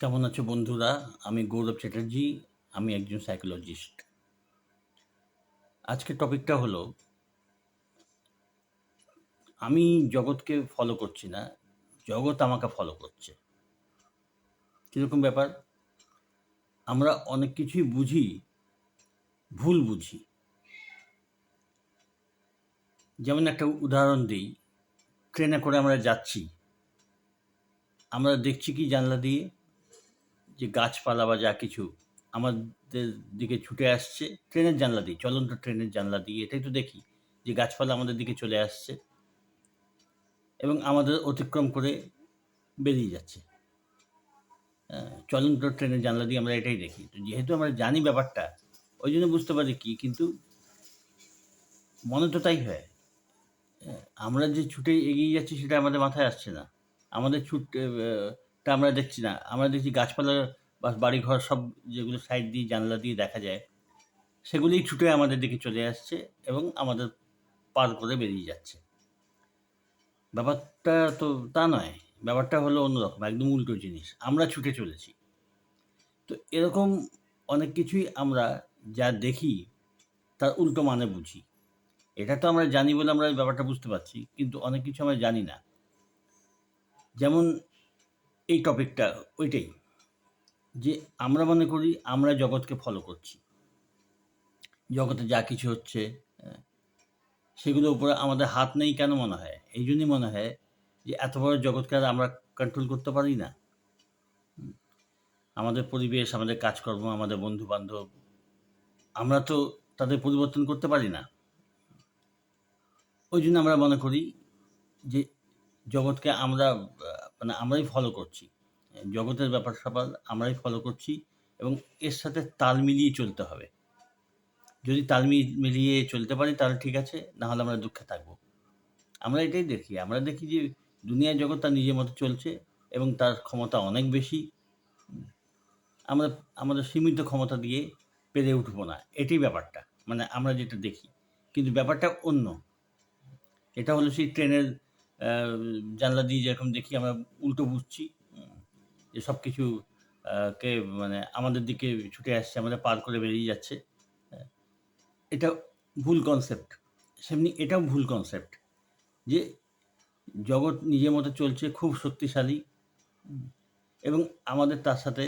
কেমন আছো বন্ধুরা? আমি গৌরব চ্যাটার্জি, আমি একজন সাইকোলজিস্ট আজকের টপিকটা হলো, আমি জগৎকে ফলো করছি না, জগৎ আমাকে ফলো করছে। কীরকম ব্যাপার? আমরা অনেক কিছুই বুঝি, ভুল বুঝি। যেমন একটা উদাহরণ দিই, ট্রেনে করে আমরা যাচ্ছি, আমরা দেখছি কি জানলা দিয়ে? যে গাছপালা বা যা কিছু আমাদের দিকে ছুটে আসছে ট্রেনের জানলা দিয়ে চলন্ত ট্রেনের জানলা দিয়ে এটাই তো দেখি যে গাছপালা আমাদের দিকে চলে আসছে এবং আমাদের অতিক্রম করে বেরিয়ে যাচ্ছে। চলন্ত ট্রেনের জানলা দিয়ে আমরা এটাই দেখি। তো যেহেতু আমরা জানি ব্যাপারটা ওই জন্য বুঝতে পারি কি কিন্তু মনে তো তাই হ্যাঁ, আমরা যে ছুটে এগিয়ে যাচ্ছি সেটা আমাদের মাথায় আসছে না। আমাদের ছুট টা আমরা দেখছি না। আমরা দেখছি গাছপালা বা বাড়িঘর সব যেগুলো সাইড দিয়ে জানলা দিয়ে দেখা যায়, সেগুলিই ছুটে আমাদের দিকে চলে আসছে এবং আমাদের পার করে বেরিয়ে যাচ্ছে। ব্যাপারটা তো তা নয়, ব্যাপারটা হলো অন্যরকম, একদম উল্টো জিনিস। আমরা ছুটে চলেছি। তো এরকম অনেক কিছুই আমরা যা দেখি, তার উল্টো মানে বুঝি। এটা তো আমরা জানি বলে আমরা ব্যাপারটা বুঝতে পারছি, কিন্তু অনেক কিছু আমরা জানি না। যেমন এই টপিকটা ওইটাই যে আমরা মনে করি আমরা জগৎকে ফলো করছি। জগতে যা কিছু হচ্ছে হ্যাঁ, সেগুলোর উপরে আমাদের হাত নেই কেন মনে হয়? এই জন্যই মনে হয় যে এত বড় জগৎকে আর আমরা কন্ট্রোল করতে পারি না। আমাদের পরিবেশ আমাদের কাজকর্ম আমাদের বন্ধু বান্ধব আমরা তো তাদের পরিবর্তন করতে পারি না। ওই জন্য আমরা মনে করি যে জগৎকে আমরা মানে আমরাই ফলো করছি। জগতের ব্যাপার স্যাপার আমরাই ফলো করছি এবং এর সাথে তাল মিলিয়ে চলতে হবে। যদি তাল মিলিয়ে চলতে পারি তাহলে ঠিক আছে, না হলে আমরা দুঃখে থাকব। আমরা এটাই দেখি, আমরা দেখি যে দুনিয়ার জগৎ তার নিজের মতো চলছে এবং তার ক্ষমতা অনেক বেশি। আমরা, আমাদের সীমিত ক্ষমতা দিয়ে পেরে উঠবো না, এটাই ব্যাপারটা। মানে আমরা যেটা দেখি, কিন্তু ব্যাপারটা অন্য। এটা হলো সেই ট্রেনের জানলা দিয়ে যেরকম দেখি আমরা উল্টো বুঝছি যে সব কিছু কে মানে আমাদের দিকে ছুটে আসছে, আমাদের পার করে বেরিয়ে যাচ্ছে। এটা ভুল কনসেপ্ট সেমনি এটাও ভুল কনসেপ্ট যে জগৎ নিজের মতো চলছে, খুব শক্তিশালী এবং আমাদের তার সাথে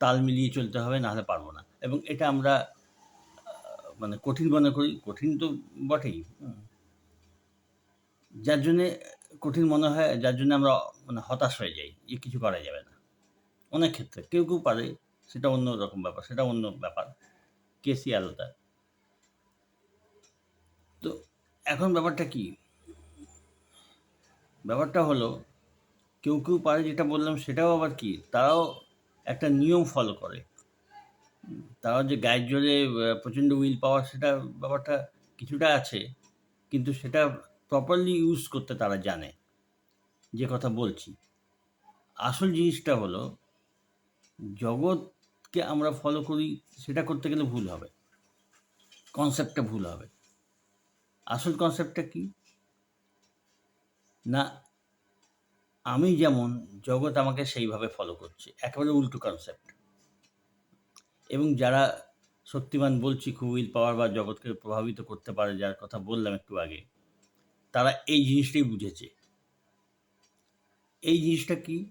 তাল মিলিয়ে চলতে হবে নাহলে পারব না। এবং এটা আমরা মানে কঠিন মনে করি, কঠিন তো বটেই যার জন্যে কঠিন মনে হয়, যার জন্য আমরা মানে হতাশ হয়ে যাই। যে কিছু করা যাবে না। অনেক ক্ষেত্রে কেউ কেউ পারে, সেটা অন্য রকম ব্যাপার, সেটা অন্য ব্যাপার। কেসই আলাদা তো এখন ব্যাপারটা কি? ব্যাপারটা হলো, কেউ কেউ পারে যেটা বললাম, সেটাও আবার কি? তারাও একটা নিয়ম ফলো করে। তারাও যে গায়ের জোরে প্রচণ্ড উইল পাওয়ার সেটা ব্যাপারটা কিছুটা আছে। কিন্তু সেটা প্রপারলি ইউজ করতে তারা জানে, যে কথা বলছি। আসল জিনিসটা হলো, জগৎকে আমরা ফলো করি, সেটা করতে গেলে ভুল হবে। কনসেপ্টটা ভুল হবে। আসল কনসেপ্টটা কি? না, আমি যেমন জগৎ আমাকে সেইভাবে ফলো করছে, একেবারে উল্টো কনসেপ্ট এবং যারা শক্তিমান বলছি, খুব উইল পাওয়ার বা জগৎকে প্রভাবিত করতে পারে, যার কথা বললাম একটু আগে তারা এই জিনিসটাই বুঝেছে। এই জিনিসটা কি?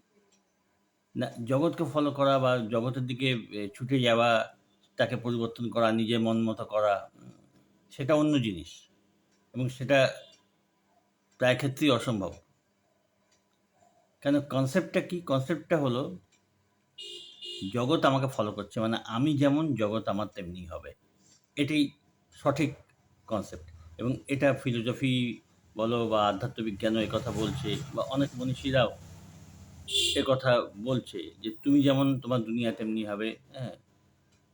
না, জগৎকে ফলো করা বা জগতের দিকে ছুটে যাওয়া, তাকে পরিবর্তন করা, নিজের মন মতো করা, সেটা অন্য জিনিস। এবং সেটা প্রায় ক্ষেত্রেই অসম্ভব। কেন কনসেপ্টটা কি? কনসেপ্টটা হলো, জগৎ আমাকে ফলো করছে মানে আমি যেমন, জগৎ আমার তেমনি হবে। এটাই সঠিক কনসেপ্ট এবং এটা ফিলোসফি বলো বা আধ্যাত্মবিজ্ঞানও কথা বলছে বা অনেক মনীষীরাও এ কথা বলছে যে তুমি যেমন তোমার দুনিয়া তেমনি হবে হ্যাঁ?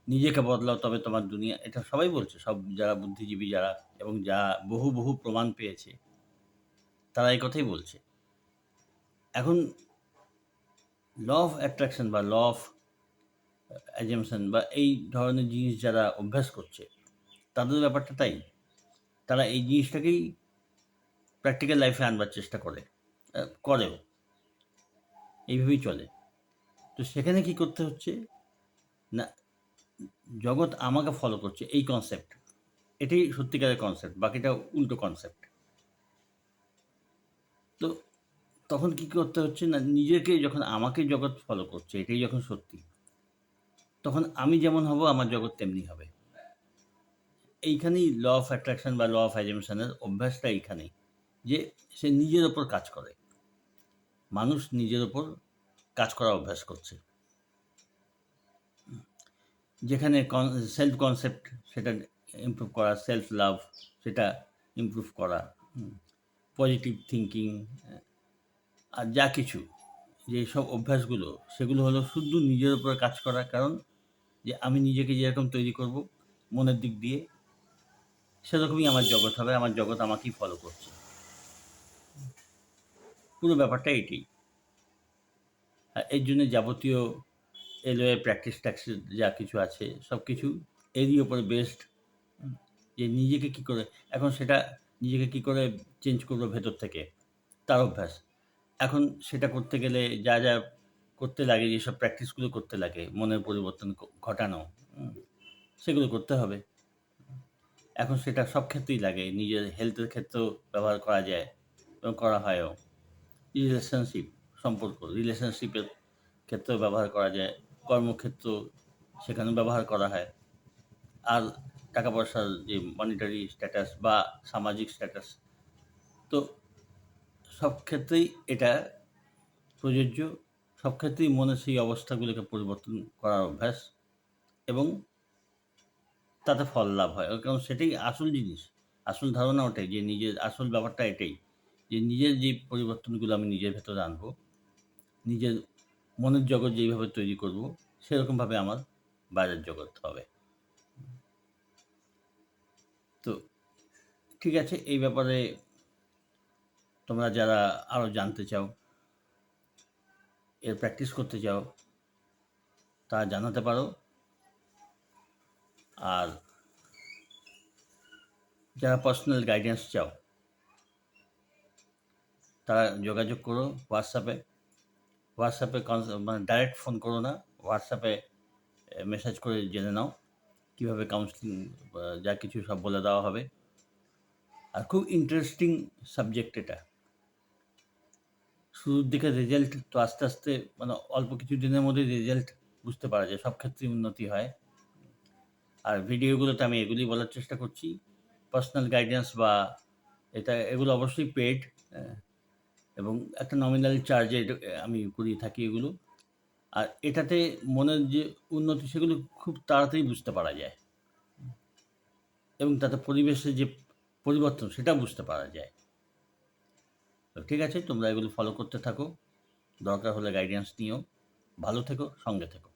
নিজেকে বদলাও, তবে তোমার দুনিয়া, এটা সবাই বলছে, সব যারা বুদ্ধিজীবী যারা এবং যা বহু বহু প্রমাণ পেয়েছে, তারা এই কথাই বলছে। এখন ল অফ অ্যাট্রাকশন বা ল অফ অ্যাজামশন বা এই ধরনের জিনিস যারা অভ্যাস করছে, তাদের ব্যাপারটা তাই। তারা এই জিনিসটাকেই প্র্যাকটিক্যাল লাইফে আনবার চেষ্টা করে করেও। এইভাবেই চলে। তো সেখানে কি করতে হচ্ছে? না, জগৎ আমাকে ফলো করছে এই কনসেপ্ট এটাই সত্যিকারের কনসেপ্ট বাকিটা উল্টো কনসেপ্ট তো তখন কি করতে হচ্ছে? না, নিজেকে যখন আমাকে জগৎ ফলো করছে, এটাই যখন সত্যি, তখন আমি যেমন হব, আমার জগৎ তেমনি হবে। এইখানেই ল অফ অ্যাট্রাকশন বা ল অফ অ্যাজেমশনের অভ্যাসটা এইখানেই। যে সে নিজের ওপর কাজ করে। মানুষ নিজের ওপর কাজ করা অভ্যাস করছে। যেখানে সেলফ কনসেপ্ট সেটা ইমপ্রুভ করা সেলফ লাভ সেটা ইমপ্রুভ করা পজিটিভ থিঙ্কিং আর যা কিছু, যে সব অভ্যাসগুলো, সেগুলো হলো শুধু নিজের উপরে কাজ করা। কারণ যে আমি নিজেকে যেরকম তৈরি করব মনের দিক দিয়ে, সেরকমই আমার জগৎ হবে, আমার জগৎ আমাকেই ফলো করছে। পুরো ব্যাপারটা আর এর জন্য যাবতীয় এলওয়ে প্র্যাকটিস ট্যাক্সিস যা কিছু আছে, সব কিছু এরই ওপরে বেস্ট যে নিজেকে কী করে, এখন সেটা নিজেকে কী করে চেঞ্জ করব ভেতর থেকে? তার অভ্যাস। এখন সেটা করতে গেলে যা যা করতে লাগে, যেসব প্র্যাকটিসগুলো করতে লাগে, মনের পরিবর্তন ঘটানো সেগুলো করতে হবে। এখন সেটা সব ক্ষেত্রেই লাগে, নিজের হেলথের ক্ষেত্রেও ব্যবহার করা যায় এবং করা হয়ও। রিলেশনশিপ সম্পর্ক রিলেশনশিপের ক্ষেত্রেও ব্যবহার করা যায়, কর্মক্ষেত্র সেখানেও ব্যবহার করা হয়। আর টাকা পয়সার যে মনিটারি স্ট্যাটাস বা সামাজিক স্ট্যাটাস তো সব ক্ষেত্রেই এটা প্রযোজ্য, সব ক্ষেত্রেই মনের সেই অবস্থাগুলোকে পরিবর্তন করার অভ্যাস এবং তাতে ফল লাভ হয়। কারণ সেটাই আসল জিনিস, আসল ধারণা ওটাই যে নিজের আসল ব্যাপারটা এটাই। যে নিজের যে পরিবর্তনগুলো আমি নিজের ভেতরে আনব, নিজের মনের জগৎ যেইভাবে তৈরি করব, সেরকমভাবে আমার বাইরের জগৎ হবে। তো ঠিক আছে, এই ব্যাপারে তোমরা যারা আরও জানতে চাও, এর প্র্যাকটিস করতে চাও, তা জানাতে পারো। আর যারা পার্সোনাল গাইডেন্স চাও তারা যোগাযোগ করো হোয়াটসঅ্যাপে হোয়াটসঅ্যাপে মানে ডাইরেক্ট ফোন করো না হোয়াটসঅ্যাপে মেসেজ করে জেনে নাও, কীভাবে কাউন্সিলিং যা কিছু সব বলে দেওয়া হবে। আর খুব ইন্টারেস্টিং সাবজেক্ট এটা। শুরুর দিকে রেজাল্ট তো আস্তে আস্তে মানে অল্প কিছু দিনের মধ্যে রেজাল্ট বুঝতে পারা যায়, সব ক্ষেত্রেই উন্নতি হয়। আর ভিডিওগুলোতে আমি এগুলি বলার চেষ্টা করছি। পার্সোনাল গাইডেন্স বা এটা, এগুলো অবশ্যই পেড এবং একটা নমিনাল চার্জে আমি করিয়ে থাকি এগুলো। আর এটাতে মনের যে উন্নতি সেগুলো খুব তাড়াতাড়ি বুঝতে পারা যায়। এবং তাতে পরিবেশের যে পরিবর্তন সেটা বুঝতে পারা যায়। তো ঠিক আছে, তোমরা এগুলো ফলো করতে থাকো। দরকার হলে গাইডেন্স নিও। ভালো থেকো, সঙ্গে থেকো।